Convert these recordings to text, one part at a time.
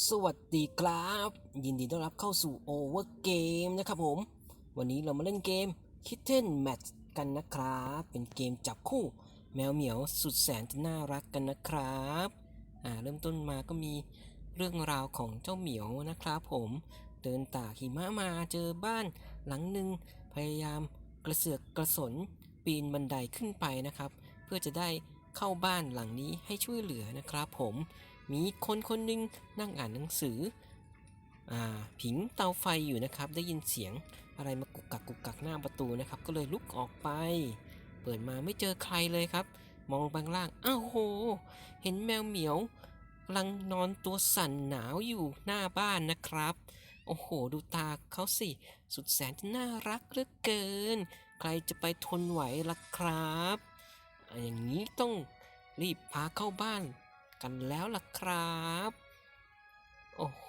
สวัสดีครับ ยินดีต้อนรับเข้าสู่ Over Game นะครับผม วันนี้เรามาเล่นเกม Kitten Match กันนะครับ เป็นเกมจับคู่แมวเหมียวสุดแสนจะน่ารักกันนะครับอ่าเริ่มต้นมาก็มีเรื่องราวของเจ้าเหมียวนะครับผมเดินตากหิมะมาเจอบ้านหลังหนึ่งพยายามกระเสือกกระสนปีนบันไดขึ้นไปนะครับ เพื่อจะได้เข้าบ้านหลังนี้ให้ช่วยเหลือนะครับผม มีคนคนหนึ่งนั่งอ่านหนังสืออผิงเตาไฟอยู่นะครับ ได้ยินเสียงอะไรมากุกกักกุกกักหน้าประตูนะครับ ก็เลยลุกออกไป เปิดมาไม่เจอใครเลยครับ มองลงไปข้างล่าง อ้าวโห เห็นแมวเหมียวกำลังนอนตัวสั่นหนาวอยู่หน้าบ้านนะครับ โอ้โห ดูตาเขาสิ สุดแสนจะน่ารักเหลือเกิน ใครจะไปทนไหวล่ะครับ อย่างนี้ต้องรีบพาเข้าบ้าน กันแล้วล่ะครับ โอ้โห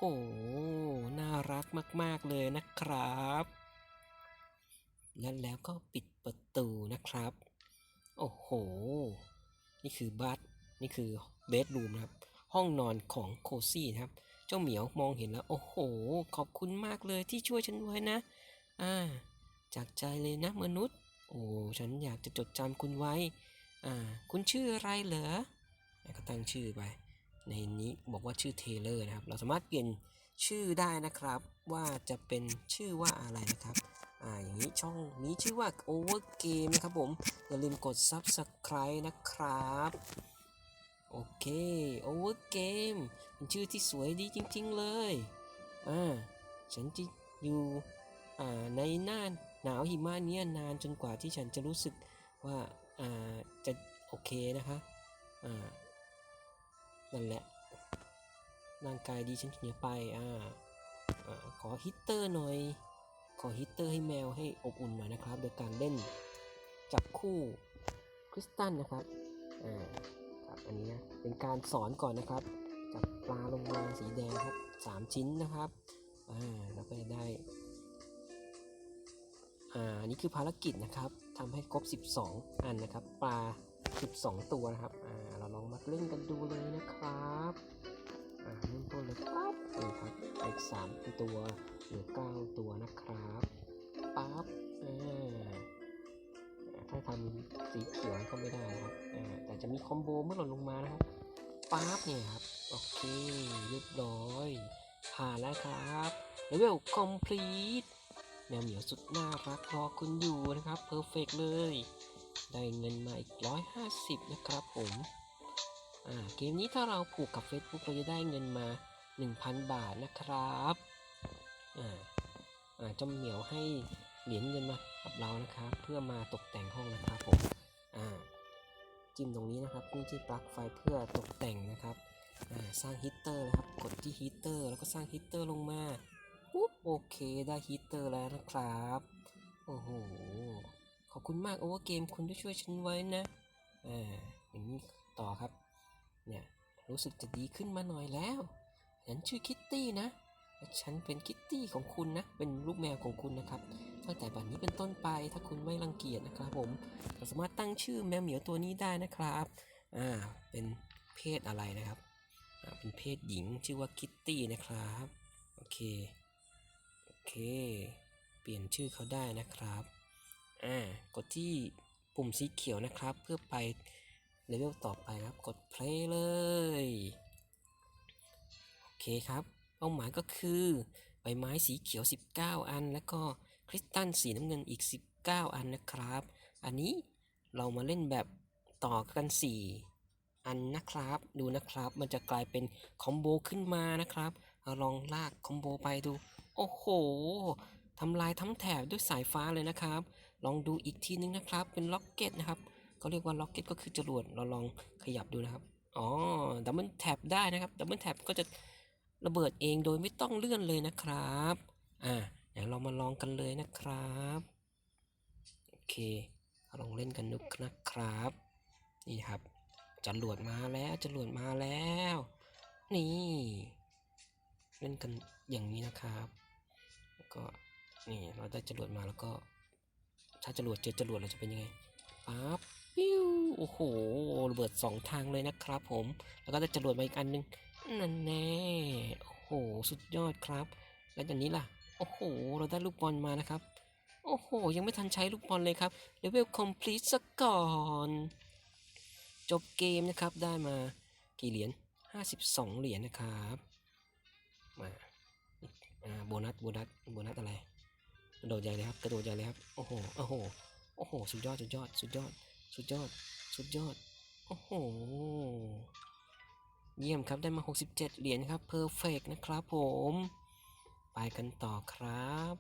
น่ารักมาก ๆ เลยนะครับ และแล้วก็ปิดประตูนะครับ โอ้โห นี่คือบัตนี่คือเบดรูมนะครับ ห้องนอนของโคซี่นะครับ เจ้าเหมียวมองเห็นแล้ว โอ้โห ขอบคุณมากเลยที่ช่วยฉันไว้นะ อ่า จากใจเลยนะมนุษย์ โอ้ ฉันอยากจะจดจำคุณไว้ อ่า คุณชื่ออะไรเหรอ แล้วก็ตั้งชื่อไป ในนี้บอกว่าชื่อเทเลอร์นะครับ เราสามารถเปลี่ยนชื่อได้นะครับ ว่าจะเป็นชื่อว่าอะไรนะครับอ่าอย่างนี้ช่องนี้ชื่อว่า Over Game นะครับผมอย่าลืมกด Subscribe นะครับโอเค Over Game เป็นชื่อที่สวยดีจริง ๆ เลยอ่าฉันจะอยู่อ่าในหน้าหนาวหิมะเนี้ยนานจนกว่าที่ฉันจะรู้สึกว่าอ่าจะโอเคนะคะอ่า นั่นแหละร่างกายดีฉันถึงจะไปอ่าอขอฮิตเตอร์หน่อย ขอฮิตเตอร์ให้แมวให้อบอุ่นหน่อยนะครับ โดยการเล่นจับคู่คริสตันนะครับอ่าครับอันนี้นะเป็นการสอนก่อนนะครับจับปลาลงมาสีแดงครับสามชิ้นนะครับอ่าแล้วก็จะได้อ่าอันนี้คือภารกิจนะครับทำให้ครบ 12 อันนะครับ ปลา 12 ตัวนะครับอ่า เล่นกันดูเลยนะครับอ่าเริ่มต้นเลยครับนี่ครับอีก3ตัวหลือ9ตัวนะครับปั๊บอ่าถ้าทำสีเขียวก็ไม่ได้นะครับอ่าแต่จะมีคอมโบเมื่อหล่นลงมานะครับปั๊บเนี่ยครับ โอเคเรียบร้อย ผ่านแล้วครับเลเวลคอมพลีทแมวเหมียวสุดน่ารักรอคุณอยู่นะครับเพอร์เฟกเลย ได้เงินมาอีก 150 นะครับผม เกมนี้ถ้าเราผูกกับ Facebook เราจะได้เงินมา 1,000 บาทนะครับอ่าอ่าเจ้าเหมียวให้เหรียญเงินมากับเรานะครับ เพื่อมาตกแต่งห้องนะครับผมจิ้มตรงนี้นะครับนี่ที่ปลั๊กไฟเพื่อตกแต่งนะครับสร้างฮีเตอร์นะครับกดที่ฮีเตอร์แล้วก็สร้างฮีเตอร์ลงมาปุ๊บโอเคได้ฮีเตอร์แล้วนะครับโอ้โหขอบคุณมากโอเวอร์เกมคุณที่ช่วยฉันไว้นะอ่าอย่างนี้ต่อครับ เนี่ยรู้สึกจะดีขึ้นมาหน่อยแล้ว ฉันชื่อคิตตี้นะและฉันเป็นคิตตี้ของคุณนะ เป็นลูกแมวของคุณนะครับ ตั้งแต่บัดนี้เป็นต้นไปถ้าคุณไม่รังเกียจนะครับผมเราสามารถตั้งชื่อแมวเหมียวตัวนี้ได้นะครับ อ่า เป็นเพศอะไรนะครับ อ่า เป็นเพศหญิงชื่อว่าคิตตี้นะครับ โอเค โอเค เปลี่ยนชื่อเขาได้นะครับ อ่า กดที่ปุ่มสีเขียวนะครับ เพื่อไป เลเวลต่อไปครับกด play เลย โอเคครับเป้าหมายก็คือใบไม้สีเขียว 19 อัน แล้วก็คริสตัลสีน้ำเงินอีก 19 อันนะครับ อันนี้เรามาเล่นแบบต่อกัน 4 อันนะครับ ดูนะครับ มันจะกลายเป็นคอมโบขึ้นมานะครับลองลากคอมโบไปดู โอ้โหทำลายทั้งแถบด้วยสายฟ้าเลยนะครับ ลองดูอีกทีนึงนะครับ เป็นล็อกเก็ตนะครับ เขาเรียกว่าล็อกเก็ตก็คือจรวดเราลองขยับดูนะครับ อ๋อดับเบิลแท็บได้นะครับดับเบิลแท็บก็จะระเบิดเองโดยไม่ต้องเลื่อนเลยนะครับ อ่าเดี๋ยวเรามาลองกันเลยนะครับ โอเค ลองเล่นกันดูนะครับ นี่ครับจรวดมาแล้วจรวดมาแล้ว นี่ เล่นกันอย่างนี้นะครับแล้วก็นี่เราได้จรวดมาแล้วก็ ถ้าจรวดเจอจรวดเราจะเป็นยังไงปั๊บ ปิ้วโอ้โหระเบิดสองทางเลยนะครับผม แล้วก็ได้จรวดมาอีกอันหนึงนั่นแน่โอ้โหสุดยอดครับ แล้วอย่างนี้ล่ะ โอ้โห เราได้ลูกบอลมานะครับ โอ้โห ยังไม่ทันใช้ลูกบอลเลยครับเลเวลคอมพลีทซะก่อน จบเกมนะครับได้มากี่เหรียญ52 เหรียญนะครับมาอ่าโบนัสโบนัสโบนัสอะไรกระโดดใหญ่เลยครับกระโดดใหญ่เลยครับโอ้โหโอ้โหโอ้โห สุดยอด สุดยอด สุดยอด สุดยอด สุดยอด โอ้โห เยี่ยมครับได้มา 67 เหรียญครับเพอร์เฟกนะครับผม ไปกันต่อครับ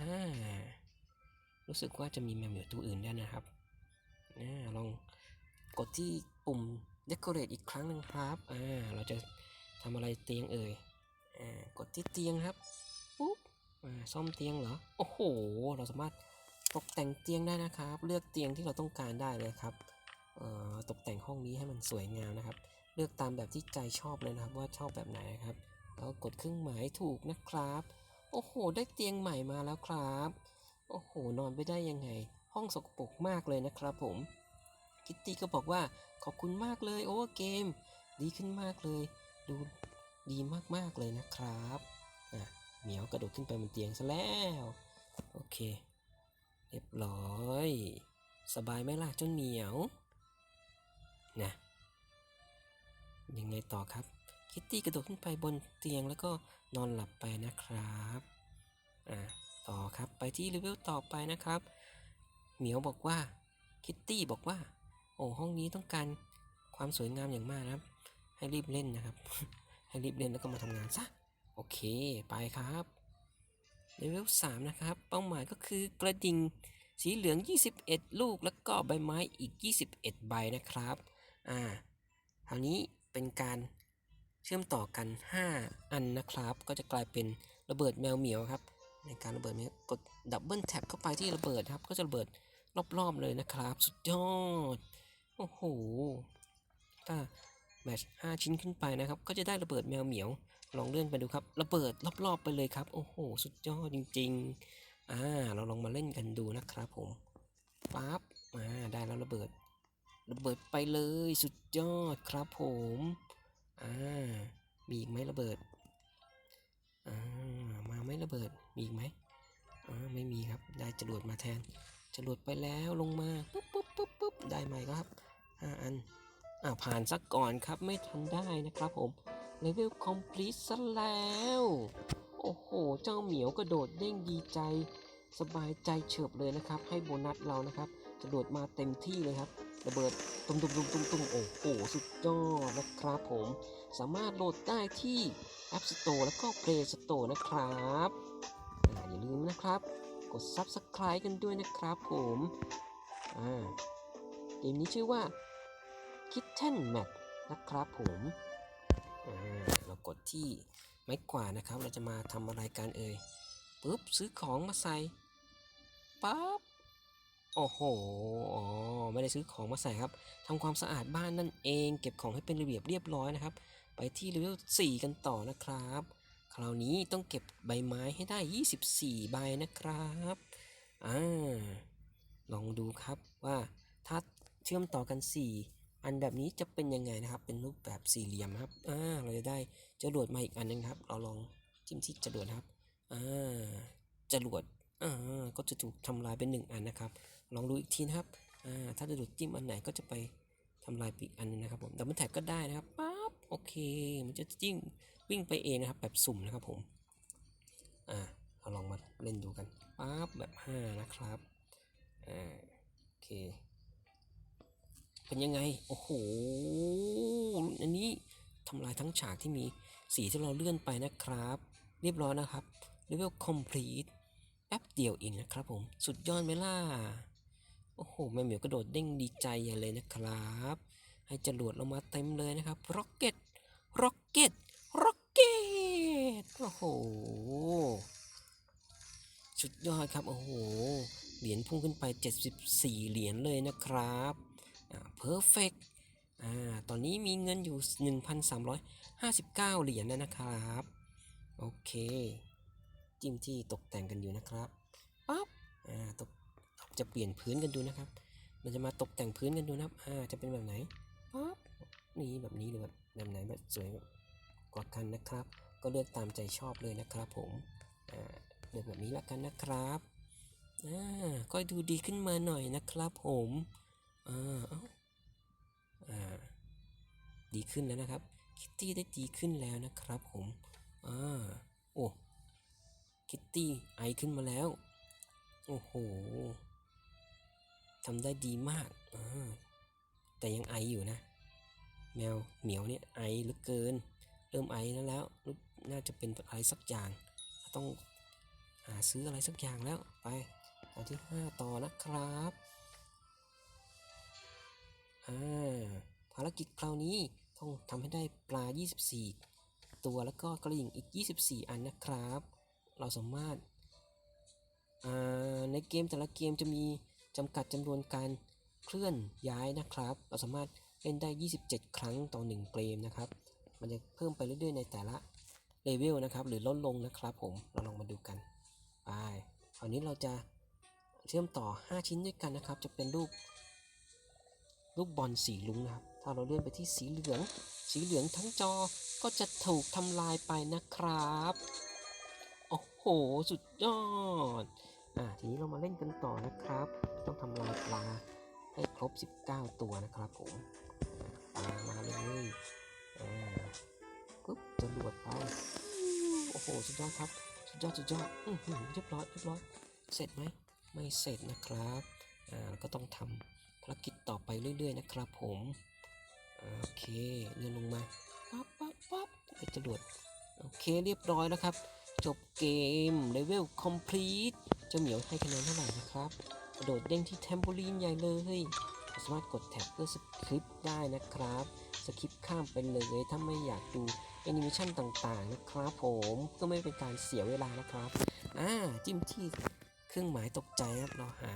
อ่ารู้สึกว่าจะมีแมวเหมียวตัวอื่นด้วยนะครับอ่าลองกดที่ปุ่ม decorate อีกครั้งหนึ่งครับอ่าเราจะทำอะไรเตียงเอ่ยอ่ากดที่เตียงครับปุ๊บอ่าซ่อมเตียงเหรอ โอ้โห เราสามารถ ตกแต่งเตียงได้นะครับ เลือกเตียงที่เราต้องการได้เลยครับตกแต่งห้องนี้ให้มันสวยงามนะครับ เลือกตามแบบที่ใจชอบเลยนะครับว่าชอบแบบไหนนะครับ แล้วกดเครื่องหมายถูกนะครับ โอ้โห ได้เตียงใหม่มาแล้วครับ โอ้โห นอนไปได้ยังไง ห้องสกปรกมากเลยนะครับผม คิตตี้ก็บอกว่าขอบคุณมากเลยโอเวอร์เกม ดีขึ้นมากเลย ดูดีมากๆเลยนะครับ อะเหมียวกระโดดขึ้นไปบนเตียงซะแล้ว โอเค เรียบร้อย สบายไหมล่ะเจ้าเหมียวนะยังไงต่อครับ คิตตี้กระโดดขึ้นไปบนเตียงแล้วก็นอนหลับไปนะครับอ่าต่อครับไปที่เลเวลต่อไปนะครับ เหมียวบอกว่าคิตตี้บอกว่า โอ้ห้องนี้ต้องการความสวยงามอย่างมากนะครับ ให้รีบเล่นนะครับ ให้รีบเล่นแล้วก็มาทำงานซะโอเค ไปครับ เลเวล3นะครับ เป้าหมายก็คือกระดิ่งสีเหลือง 21 ลูก แล้วก็ใบไม้อีก 21 ใบนะครับอ่าคราวนี้เป็นการเชื่อมต่อกัน 5 อันนะครับ ก็จะกลายเป็นระเบิดแมวเหมียวครับ ในการระเบิดนี้กดดับเบิลแท็บเข้าไปที่ระเบิดครับ ก็จะระเบิดรอบๆเลยนะครับ สุดยอด โอ้โหถ้า แมช5ชิ้นขึ้นไปนะครับ ก็จะได้ระเบิดแมวเหมียว ลองเลื่อนไปดูครับ ระเบิดรอบๆไปเลยครับ โอ้โห สุดยอดจริงๆ อ่า เราลองมาเล่นกันดูนะครับผม ปั๊บ อ่า ได้แล้วระเบิด ระเบิดไปเลย สุดยอดครับผม อ่า มีอีกไหมระเบิด อ่า มาไหมระเบิด มีอีกไหมอ่า ไม่มีครับ ได้จรวดมาแทน จรวดไปแล้ว ลงมา ปุ๊บปุ๊บปุ๊บปุ๊บได้ไหมครับห้าอัน อ่าผ่านสักก่อนครับไม่ทันได้นะครับผมเลเวลคอมพลีทซะแล้ว โอ้โห เจ้าเหมียวกระโดดเด้งดีใจ สบายใจเฉิบเลยนะครับ ให้โบนัสเรานะครับกระโดดมาเต็มที่เลยครับระเบิดตุ้มตุ้มตุ้มตุ้มตุ้มโอ้โหสุดยอดนะครับผม สามารถโหลดได้ที่ App Store แล้วก็ Play Store นะครับอ่าอย่าลืมนะครับ กด Subscribe กันด้วยนะครับผมอ่าเกมนี้ชื่อว่า Kitten Map นะครับผมเรากดที่ไม้กวาดนะครับ เราจะมาทำอะไรกันเอ่ยปุ๊บซื้อของมาใส่ปั๊บโอ้โหอ๋อไม่ได้ซื้อของมาใส่ครับทำความสะอาดบ้านนั่นเอง เก็บของให้เป็นระเบียบเรียบร้อยนะครับ ไปที่เลเวล4กันต่อนะครับ คราวนี้ต้องเก็บใบไม้ให้ได้ 24 ใบนะครับอ่าลองดูครับว่าถ้าเชื่อมต่อกัน 4 อันแบบนี้จะเป็นยังไงนะครับ เป็นรูปแบบสี่เหลี่ยมครับ อ่า เราจะได้จรวดมาอีกอันหนึงครับ เราลองจิ้มที่จรวดครับ อ่า จรวด อ่า ก็จะถูกทำลายเป็นหนึ่งอันนะครับ ลองดูอีกทีนะครับ อ่า ถ้าจรวดจิ้มอันไหนก็จะไปทำลายปอีกอันนึงนะครับผมดับเบิลแท็กก็ได้นะครับ ปั๊บ โอเค มันจะจิ้มวิ่งไปเองนะครับ แบบสุ่มนะครับผม อ่า เราลองมาเล่นดูกัน ปั๊บ แบบ 5 นะครับ อ่า โอเค เป็นยังไง โอ้โห อันนี้ทำลายทั้งฉากที่มีสีที่เราเลื่อนไปนะครับ เรียบร้อยนะครับเลเวล complete แป๊บเดียวเองนะครับผม สุดยอดไหมล่ะ โอ้โห แม่เหมียวกระโดดเด้งดีใจใหญ่เลยนะครับ ให้จรวดลงมาเต็มเลยนะครับร็อกเก็ตร็อกเก็ตร็อกเก็ตโอ้โห สุดยอดครับ โอ้โห เหรียญพุ่งขึ้นไป 74 เหรียญเลยนะครับ เพอร์เฟกอ่าตอนนี้มีเงินอยู่ 1,359 เหรียญแล้วนะครับ โอเค จิ้มที่ตกแต่งกันอยู่นะครับปั๊บอ่าตกจะเปลี่ยนพื้นกันดูนะครับ เราจะมาตกแต่งพื้นกันดูนะครับอ่าจะเป็นแบบไหนปั๊บนี่แบบนี้หรือแบบแบบไหนแบบสวยกว่ากันนะครับ ก็เลือกตามใจชอบเลยนะครับผมอ่าเลือกแบบนี้ละกันนะครับอ่าก็ดูดีขึ้นมาหน่อยนะครับผม อ่าเอ้าอ่าดีขึ้นแล้วนะครับ คิตตี้ได้ดีขึ้นแล้วนะครับผมอ่าโอ้คิตตี้ไอขึ้นมาแล้ว โอ้โหทำได้ดีมากอ่าแต่ยังไออยู่นะ แมวเหมียวเนี่ยไอเหลือเกิน เริ่มไอแล้วแล้ว น่าจะเป็นอะไรสักอย่าง ต้องหาซื้ออะไรสักอย่างแล้วไปอันที่ 5 ต่อนะครับ อ่าภารกิจคราวนี้ต้องทำให้ได้ปลา 24 ตัวแล้วก็กระดิ่งอีก 24 อันนะครับ เราสามารถอาในเกมแต่ละเกมจะมีจำกัดจำนวนการเคลื่อนย้ายนะครับ เราสามารถเล่นได้ 27 ครั้งต่อ 1 เกมนะครับ มันจะเพิ่มไปเรื่อยๆ ในแต่ละเลเวลนะครับ หรือลดลงนะครับผม เราลองมาดูกัน ไปคราวนี้เราจะเชื่อมต่อ 5 ชิ้นด้วยกันนะครับ จะเป็นรูป ลูกบอลสีลุ้งนะครับ ถ้าเราเลื่อนไปที่สีเหลือง สีเหลืองทั้งจอก็จะถูกทำลายไปนะครับ โอ้โห สุดยอด อ่า ทีนี้เรามาเล่นกันต่อนะครับ ต้องทำลายปลาให้ครบ 19 ตัวนะครับผมปลามาเลยอ่าปุ๊บจะรวดไป โอ้โห สุดยอดครับ สุดยอด สุดยอด อือหือเรียบร้อย เรียบร้อย เสร็จไหม ไม่เสร็จนะครับ อ่า ก็ต้องทำ ภารกิจต่อไปเรื่อยๆนะครับผมโอเคเลื่อนลงมาปั๊บปั๊บปั๊บไอ้จรวดโอเคเรียบร้อยแล้วครับ จบเกมเลเวล complete เจ้าเหมียวให้คะแนนเท่าไหร่นะครับ กระโดดเด้งที่แทมโบลีนใหญ่เลยสามารถกดแท็บเพื่อสคริปต์ได้นะครับสคริปต์ข้ามไปเลยถ้าไม่อยากดูแอนิเมชันต่างๆนะครับผมก็ไม่เป็นการเสียเวลานะครับอ่าจิ้มที่เครื่องหมายตกใจครับเราหา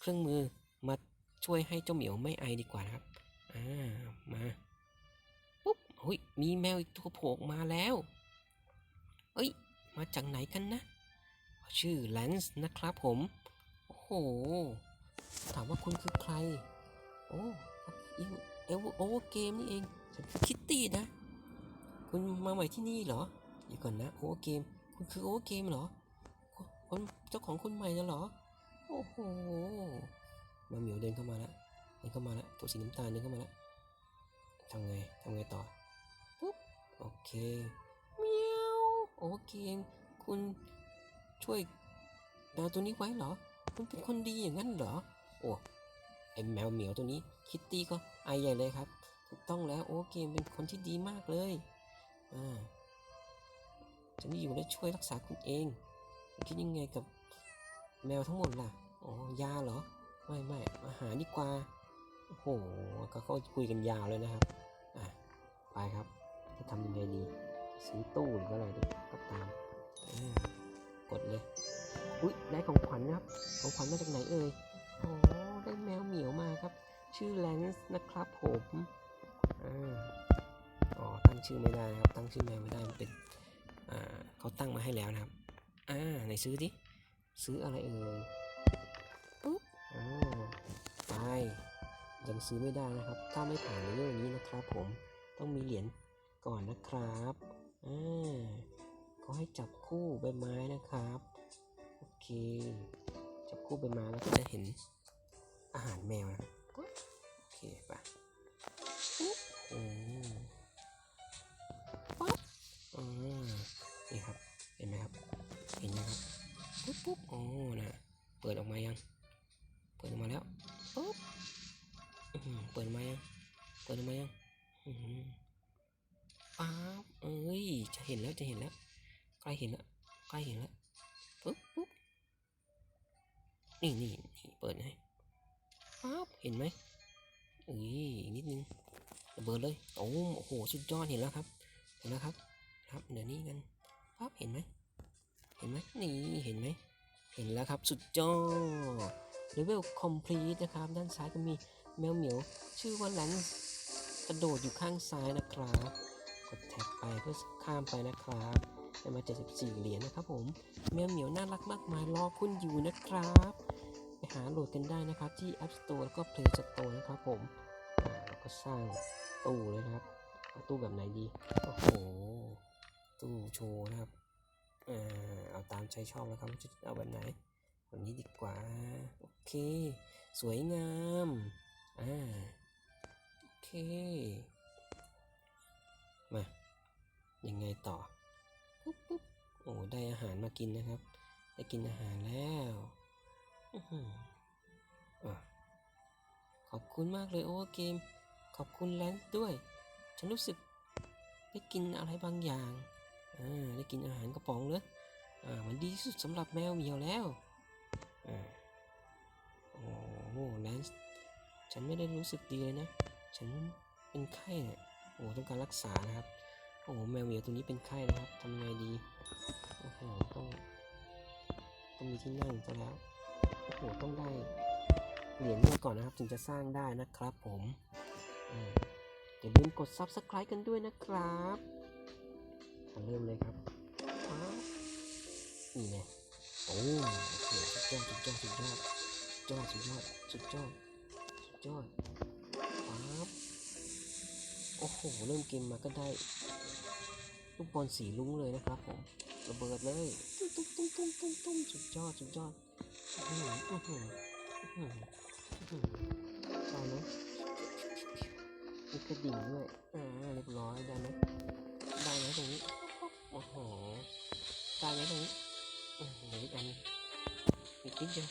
เครื่องมือมา ช่วยให้เจ้าเหมียวไม่ไอดีกว่านะครับ อ่า มาปุ๊บเฮ้ย มีแมวอีกตัวโผล่มาแล้ว เอ้ย มาจากไหนกันนะ ชื่อแลนส์นะครับผม โอ้โห ถามว่าคุณคือใคร โอ้อิวเอลโอเวอร์เกมนี่เองฉันคิตตี้นะ คุณมาใหม่ที่นี่เหรอเดี๋ยวก่อนนะโอเวอร์เกม คุณคือโอเวอร์เกมเหรอ คนเจ้าของคนใหม่นะเหรอ โอ้โห มาเหมียวเดินเข้ามาแล้วเดินเข้ามาแล้วตัวสีน้ำตาลเดินเข้ามาแล้วทำไงทำไงต่อปุ๊บโอเคเมียวโอเคคุณช่วยแมวตัวนี้ไว้เหรอ คุณเป็นคนดีอย่างนั้นเหรอ โอ้ไอแมวเหมียวตัวนี้ คิตตี้ก็ไอใหญ่เลยครับ ถูกต้องแล้วโอเคเป็นคนที่ดีมากเลยอ่าฉันอยู่และช่วยรักษาคุณเอง คิดยังไงกับแมวทั้งหมดล่ะ อ๋อยาเหรอ ไม่ไม่อาหาดีกว่า โอ้โห ก็เขาคุยกันยาวเลยนะครับ อะ ไปครับ จะทำยังไงดี ซื้อตู้หรืออะไรดีก็ตาม กดเลย อุ้ยได้ของขวัญนะครับ ของขวัญมาจากไหนเอ่ย โอ๋อได้แมวเหมียวมาครับ ชื่อแลนส์นะครับผมอ่าอ๋อ ตั้งชื่อไม่ได้นะครับ ตั้งชื่อแมวไม่ได้ มันเป็น อ่า เขาตั้งมาให้แล้วนะครับ อ่า ไหนซื้อดิ ซื้ออะไรเอ่ย ยังซื้อไม่ได้นะครับ ถ้าไม่ผ่านในเรื่องนี้นะครับผมต้องมีเหรียญก่อนนะครับอ่าเขาให้จับคู่ใบไม้นะครับ โอเค จับคู่ใบไม้แล้วก็จะเห็นอาหารแมวนะโอเคปปุ๊บโอ้อ่านี่ครับ เห็นไหมครับ เห็นไหมครับ ปุ๊บปุ๊บโอ้นะเปิดออกมายัง เปิดออกมายังอื้อหือป๊าบเอ้ย จะเห็นแล้วจะเห็นแล้ว ใกล้เห็นแล้วใกล้เห็นแล้วปุ๊บปุ๊บนี่นี่นี่เปิดให้ปั๊บเห็นไหมเอ้ยนิดนึงระเบิดเลยโอ้โหสุดยอดเห็นแล้วครับ เห็นแล้วครับ ครับเดี๋ยวนี้กันปั๊บเห็นไหมเห็นไหมนี่เห็นไหมเห็นแล้วครับสุดยอดเลเวล complete นะครับ ด้านซ้ายก็มี แมวเหมียวชื่อว่าแลนกระโดดอยู่ข้างซ้ายนะครับ กดแท็บไปเพื่อข้ามไปนะครับได้มา 74 เหรียญนะครับผม แมวเหมียวน่ารักมากมายรอคุณอยู่นะครับ ไปหาโหลดกันได้นะครับที่ App Store แล้วก็ Play Store นะครับผมเราก็สร้างตู้เลยครับเอาตู้แบบไหนดีโอ้โหตู้โชว์นะครับเอาตามใจชอบแล้วครับจะเอาแบบไหนแบบนี้ดีกว่า โอเค สวยงาม อ่าโอเค มา ยังไงต่อ ปุ๊บปุ๊บโอ้ได้อาหารมากินนะครับ ได้กินอาหารแล้วอื้อหืออะขอบคุณมากเลยโอเวอร์เกม ขอบคุณแลนซ์ด้วย ฉันรู้สึกได้กินอะไรบางอย่างอ่าได้กินอาหารกระป๋องเลยอ่ามันดีที่สุดสำหรับแมวเหมียวแล้วอ่าโอ้โหแลนซ์ ฉันไม่ได้รู้สึกดีเลยนะ ฉันเป็นไข้เนี่ยโอ้ต้องการรักษานะครับ โอ้แมวเหมียวตัวนี้เป็นไข้นะครับทำไงดีโอ้โหต้องต้องมีที่นั่งซะแล้วโอ้โหต้องได้เหรียญมาก่อนนะครับ ถึงจะสร้างได้นะครับผมอย่าลืมกด subscribe กันด้วยนะครับเริ่มเลยครับนี่ไงโอ้โหสุดยอดสุดยอดสุดยอดสุดยอดสุดยอดสุดยอด ยอดปั๊บโอ้โห เริ่มเกมมาก็ได้ลูกบอลสีลุ้งเลยนะครับผม ระเบิดเลย ตุ้มตุ้มตุ้มตุ้มตุ้มตุ้มสุดยอดสุดยอดอื้อหืออื้อหืออื้อหืออื้อหือได้ไหมมีกระดิ่งด้วยอ่าเรียบร้อยได้ไหมได้ไหมตรงนี้ โอ้โห ได้ไหมตรงนี้อื้อหือเหลืออีกอันอีกนิดเดียว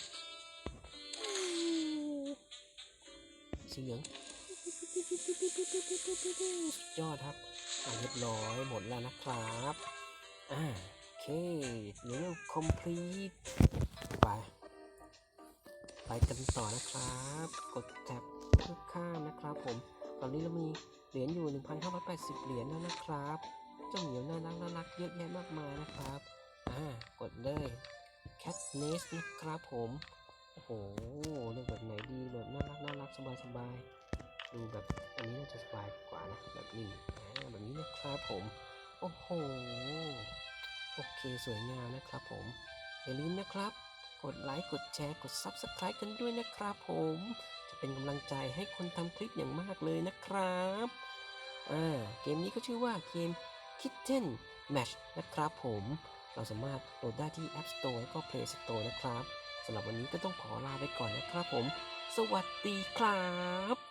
เหลืองสุดยอดครับเรียบร้อยหมดแล้วนะครับอ่าโอเคเลเวลคอมพลีทไป ไปกันต่อนะครับ กดแท็บข้ามนะครับผม ตอนนี้เรามีเหรียญอยู่ 1,580 เหรียญแล้วนะครับเจ้าเหมียวน่ารักน่ารักเยอะแยะมากมายนะครับ อ่ากดเลย Cat Nest นะครับผม โอ้โหเลือกแบบไหนดีแบบน่ารักน่ารักสบายสบายดูแบบอันนี้น่าจะสบายกว่านะแบบนี้อ่าแบบนี้นะครับผมโอ้โหโอเคสวยงามนะครับผมอย่าลืมนะครับ กดไลค์กดแชร์กด Subscribe กันด้วยนะครับผม จะเป็นกำลังใจให้คนทำคลิปอย่างมากเลยนะครับอ่าเกมนี้ก็ชื่อว่าเกม Kitten Match นะครับผม เราสามารถโหลดได้ที่ App Store และก็ Play Store นะครับ สำหรับวันนี้ก็ต้องขอลาไปก่อนนะครับผม สวัสดีครับ